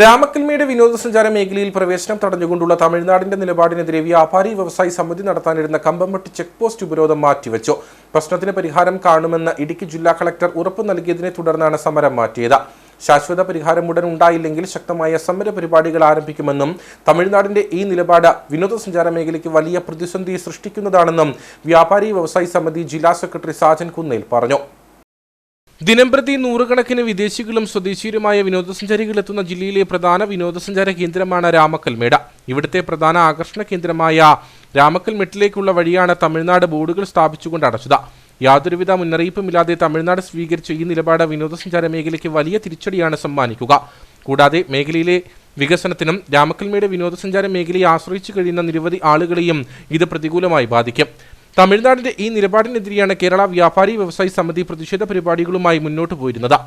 രാമക്കൽമേട് വിനോദസഞ്ചാര മേഖലയിൽ പ്രവേശനം തടഞ്ഞുകൊണ്ടുള്ള തമിഴ്നാടിന്റെ നിലപാടിനെതിരെ വ്യാപാരി വ്യവസായി സമിതി നടത്താനിരുന്ന കമ്പംപട്ടി ചെക്ക് പോസ്റ്റ് ഉപരോധം മാറ്റിവെച്ചു. പ്രശ്നത്തിന് പരിഹാരം കാണുമെന്ന് ഇടുക്കി ജില്ലാ കളക്ടർ ഉറപ്പു നൽകിയതിനെ തുടർന്നാണ് സമരം മാറ്റിയത്. ശാശ്വത പരിഹാരം ഉടൻ ഉണ്ടായില്ലെങ്കിൽ ശക്തമായ സമര പരിപാടികൾ ആരംഭിക്കുമെന്നും തമിഴ്നാടിന്റെ ഈ നിലപാട് വിനോദസഞ്ചാര മേഖലയ്ക്ക് വലിയ പ്രതിസന്ധി സൃഷ്ടിക്കുന്നതാണെന്നും വ്യാപാരി വ്യവസായി സമിതി ജില്ലാ സെക്രട്ടറി സാജൻ കുന്നേൽ പറഞ്ഞു. ദിനംപ്രതി നൂറുകണക്കിന് വിദേശികളും സ്വദേശീയരുമായ വിനോദസഞ്ചാരികൾ എത്തുന്ന ജില്ലയിലെ പ്രധാന വിനോദസഞ്ചാര കേന്ദ്രമാണ് രാമക്കൽമേട ഇവിടുത്തെ പ്രധാന ആകർഷണ കേന്ദ്രമായ രാമക്കൽമെട്ടിലേക്കുള്ള വഴിയാണ് തമിഴ്നാട് ബോർഡുകൾ സ്ഥാപിച്ചുകൊണ്ട് അടച്ചത്. യാതൊരുവിധ മുന്നറിയിപ്പുമില്ലാതെ തമിഴ്നാട് സ്വീകരിച്ച ഈ നിലപാട് വിനോദസഞ്ചാര മേഖലയ്ക്ക് വലിയ തിരിച്ചടിയാണ് സമ്മാനിക്കുക. കൂടാതെ മേഖലയിലെ വികസനത്തിനും രാമക്കൽമേട് വിനോദസഞ്ചാര മേഖലയെ ആശ്രയിച്ചു കഴിയുന്ന നിരവധി ആളുകളെയും ഇത് പ്രതികൂലമായി ബാധിക്കും. തമിഴ്നാടിന്റെ ഈ നിലപാടിനെതിരെയാണ് കേരള വ്യാപാരി വ്യവസായി സമിതി പ്രതിഷേധ പരിപാടികളുമായി മുന്നോട്ടു പോയിരുന്നത്.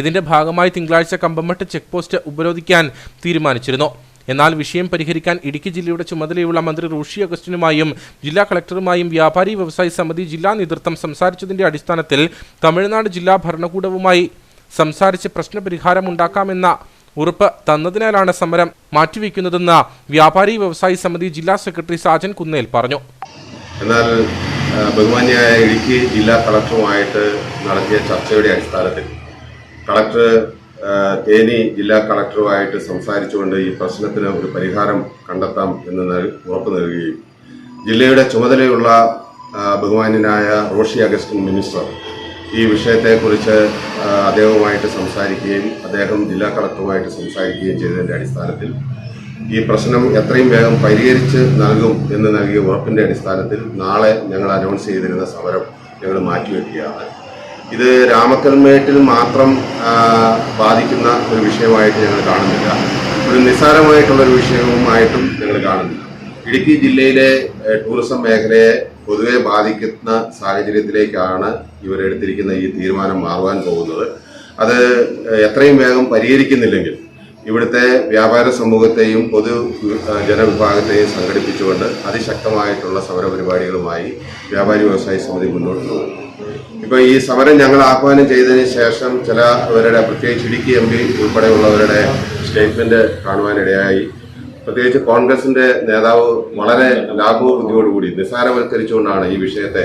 ഇതിന്റെ ഭാഗമായി തിങ്കളാഴ്ച കമ്പമട്ട് ചെക്ക് പോസ്റ്റ് ഉപരോധിക്കാൻ തീരുമാനിച്ചിരുന്നു. എന്നാൽ വിഷയം പരിഹരിക്കാൻ ഇടുക്കി ജില്ലയുടെ ചുമതലയുള്ള മന്ത്രി റോഷി അഗസ്റ്റിനുമായും ജില്ലാ കളക്ടറുമായും വ്യാപാരി വ്യവസായി സമിതി ജില്ലാ നേതൃത്വം സംസാരിച്ചതിന്റെ അടിസ്ഥാനത്തിൽ തമിഴ്നാട് ജില്ലാ ഭരണകൂടവുമായി സംസാരിച്ച് പ്രശ്നപരിഹാരമുണ്ടാക്കാമെന്ന ഉറപ്പ് തന്നതിനാലാണ് സമരം മാറ്റിവെക്കുന്നതെന്ന് വ്യാപാരി വ്യവസായി സമിതി ജില്ലാ സെക്രട്ടറി സാജൻ കുന്നേൽ പറഞ്ഞു. എന്നാൽ ബഹുമാന്യായ ഇടുക്കി ജില്ലാ കളക്ടറുമായിട്ട് നടത്തിയ ചർച്ചയുടെ അടിസ്ഥാനത്തിൽ കളക്ടർ തേനി ജില്ലാ കളക്ടറുമായിട്ട് സംസാരിച്ചുകൊണ്ട് ഈ പ്രശ്നത്തിന് ഒരു പരിഹാരം കണ്ടെത്താം എന്ന് ഉറപ്പു നൽകുകയും ജില്ലയുടെ ചുമതലയുള്ള ബഹുമാന്യനായ റോഷി അഗസ്റ്റിൻ മിനിസ്റ്റർ ഈ വിഷയത്തെക്കുറിച്ച് അദ്ദേഹവുമായിട്ട് സംസാരിക്കുകയും അദ്ദേഹം ജില്ലാ കളക്ടറുമായിട്ട് സംസാരിക്കുകയും ചെയ്തതിന്റെ അടിസ്ഥാനത്തിൽ ഈ പ്രശ്നം എത്രയും വേഗം പരിഹരിച്ച് നൽകും എന്ന് നൽകിയ ഉറപ്പിന്റെ അടിസ്ഥാനത്തിൽ നാളെ ഞങ്ങൾ അനൗൺസ് ചെയ്തിരുന്ന സമരം ഞങ്ങൾ മാറ്റിവെക്കുകയാണ്. ഇത് രാമക്കൽമേട്ടിൽ മാത്രം ബാധിക്കുന്ന ഒരു വിഷയമായിട്ട് ഞങ്ങൾ കാണുന്നില്ല. ഒരു നിസ്സാരമായിട്ടുള്ള ഒരു വിഷയവുമായിട്ടും ഞങ്ങൾ കാണുന്നില്ല. ഇടുക്കി ജില്ലയിലെ ടൂറിസം മേഖലയെ പൊതുവെ ബാധിക്കുന്ന സാഹചര്യത്തിലേക്കാണ് ഇവരെടുത്തിരിക്കുന്ന ഈ തീരുമാനം മാറുവാൻ പോകുന്നത്. അത് എത്രയും വേഗം പരിഹരിക്കുന്നില്ലെങ്കിൽ ഇവിടുത്തെ വ്യാപാര സമൂഹത്തെയും പൊതു ജനവിഭാഗത്തെയും സംഘടിപ്പിച്ചുകൊണ്ട് അതിശക്തമായിട്ടുള്ള സമരപരിപാടികളുമായി വ്യാപാരി വ്യവസായ സമിതി മുന്നോട്ട് പോകും. ഇപ്പൊ ഈ സമരം ഞങ്ങൾ ആഹ്വാനം ചെയ്തതിന് ശേഷം ചില അവരുടെ പ്രത്യേകിച്ച് ഇടുക്കി എം പി ഉൾപ്പെടെയുള്ളവരുടെ സ്റ്റേറ്റ്മെന്റ് കാണുവാനിടയായി. പ്രത്യേകിച്ച് കോൺഗ്രസിന്റെ നേതാവ് വളരെ ലാഘവബുദ്ധിയോടുകൂടി നിസ്സാരവൽക്കരിച്ചുകൊണ്ടാണ് ഈ വിഷയത്തെ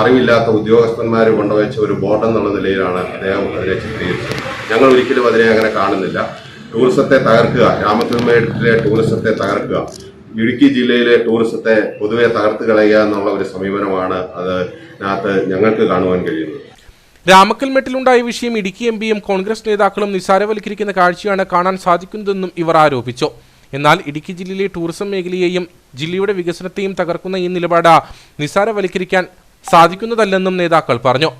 അറിവില്ലാത്ത ഉദ്യോഗസ്ഥന്മാർ കൊണ്ടുവച്ച ഒരു ബോർഡെന്നുള്ള നിലയിലാണ് അദ്ദേഹം അതിനെ ചിത്രീകരിച്ചത്. ഞങ്ങൾ ഒരിക്കലും അതിനെ അങ്ങനെ കാണുന്നില്ല. ടൂറിസത്തെ തകർക്കുക. രാമക്കൽമേട്ടിലെ ടൂറിസത്തെ തകർക്കുക. ഇടുക്കി ജില്ലയിലെ ടൂറിസത്തെ പൊതുവെ തകർത്ത് കളയുക എന്നുള്ള ഒരു സമീപനമാണ് അതിനകത്ത് ഞങ്ങൾക്ക് കാണുവാൻ കഴിയുന്നത്. രാമക്കൽമെട്ടിലുണ്ടായ വിഷയം ഇടുക്കി എം പിയും കോൺഗ്രസ് നേതാക്കളും നിസാരവൽക്കരിക്കുന്ന കാഴ്ചയാണ് കാണാൻ സാധിക്കുന്നതെന്നും ഇവർ ആരോപിച്ചു. എന്നാൽ ഇടുക്കി ജില്ലയിലെ ടൂറിസം മേഖലയെയും ജില്ലയുടെ വികസനത്തെയും തകർക്കുന്ന ഈ നിലപാട് നിസാരവൽക്കരിക്കാൻ സാധിക്കുന്നതല്ലെന്നും നേതാക്കൾ പറഞ്ഞു.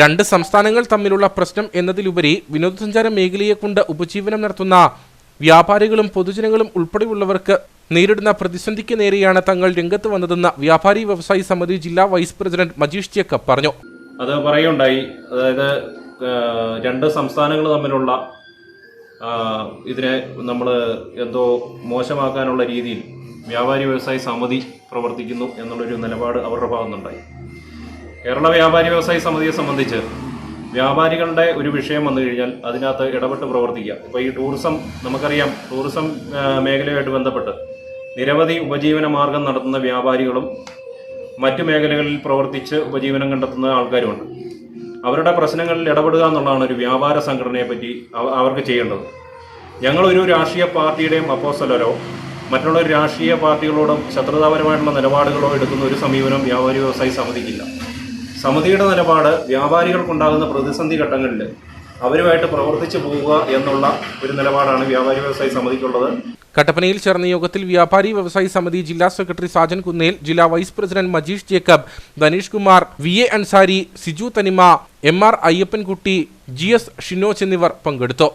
രണ്ട് സംസ്ഥാനങ്ങൾ തമ്മിലുള്ള പ്രശ്നം എന്നതിലുപരി വിനോദസഞ്ചാര മേഖലയെ കൊണ്ട് ഉപജീവനം നടത്തുന്ന വ്യാപാരികളും പൊതുജനങ്ങളും ഉൾപ്പെടെയുള്ളവർക്ക് നേരിടുന്ന പ്രതിസന്ധിക്ക് നേരെയാണ് തങ്ങൾ രംഗത്ത് വന്നതെന്ന് വ്യാപാരി വ്യവസായി സമിതി ജില്ലാ വൈസ് പ്രസിഡന്റ് മജീഷ് ജേക്കബ് പറഞ്ഞു. അത് പറയുണ്ടായി അതായത് രണ്ട് സംസ്ഥാനങ്ങൾ തമ്മിലുള്ള ഇതിനെ നമ്മൾ എന്തോ മോശമാക്കാനുള്ള രീതിയിൽ വ്യാപാരി വ്യവസായി സമിതി പ്രവർത്തിക്കുന്നു എന്നുള്ളൊരു നിലപാട് അവരുടെ ഭാഗത്തുനിന്നുണ്ടായി. കേരള വ്യാപാരി വ്യവസായി സമിതിയെ സംബന്ധിച്ച് വ്യാപാരികളുടെ ഒരു വിഷയം വന്നു കഴിഞ്ഞാൽ അതിനകത്ത് ഇടപെട്ട് പ്രവർത്തിക്കുക. ഇപ്പോൾ ഈ ടൂറിസം നമുക്കറിയാം ടൂറിസം മേഖലയുമായിട്ട് ബന്ധപ്പെട്ട് നിരവധി ഉപജീവന മാർഗം നടത്തുന്ന വ്യാപാരികളും മറ്റു മേഖലകളിൽ പ്രവർത്തിച്ച് ഉപജീവനം കണ്ടെത്തുന്ന ആൾക്കാരുമുണ്ട്. അവരുടെ പ്രശ്നങ്ങളിൽ ഇടപെടുക എന്നുള്ളതാണ് ഒരു വ്യാപാര സംഘടനയെ പറ്റി അവർക്ക് ചെയ്യേണ്ടത്. ഞങ്ങളൊരു രാഷ്ട്രീയ പാർട്ടിയുടെയും അപ്പോസലരോ മറ്റുള്ള രാഷ്ട്രീയ പാർട്ടികളോടും ശത്രുതാപരമായിട്ടുള്ള നിലപാടുകളോ എടുക്കുന്ന ഒരു സമീപനം വ്യാപാരി വ്യവസായി സമിതിക്കില്ല. സമിതിയുടെ നിലപാട് വ്യാപാരികൾക്കുണ്ടാകുന്ന പ്രതിസന്ധി ഘട്ടങ്ങളിൽ അവരുമായിട്ട് പ്രവർത്തിച്ചു പോവുക എന്നുള്ള ഒരു നിലപാടാണ് വ്യാപാരി വ്യവസായി സമിതിക്കുള്ളത്. കട്ടപ്പനയിൽ ചേർന്ന യോഗത്തിൽ വ്യാപാരി വ്യവസായി സമിതി ജില്ലാ സെക്രട്ടറി സാജൻ കുന്നേൽ ജില്ലാ vice president Majeesh Jacob Dhaneesh Kumar V A Ansari Siju Thanima M R Ayyappankutty G S Shinoj എന്നിവർ പങ്കെടുത്തു.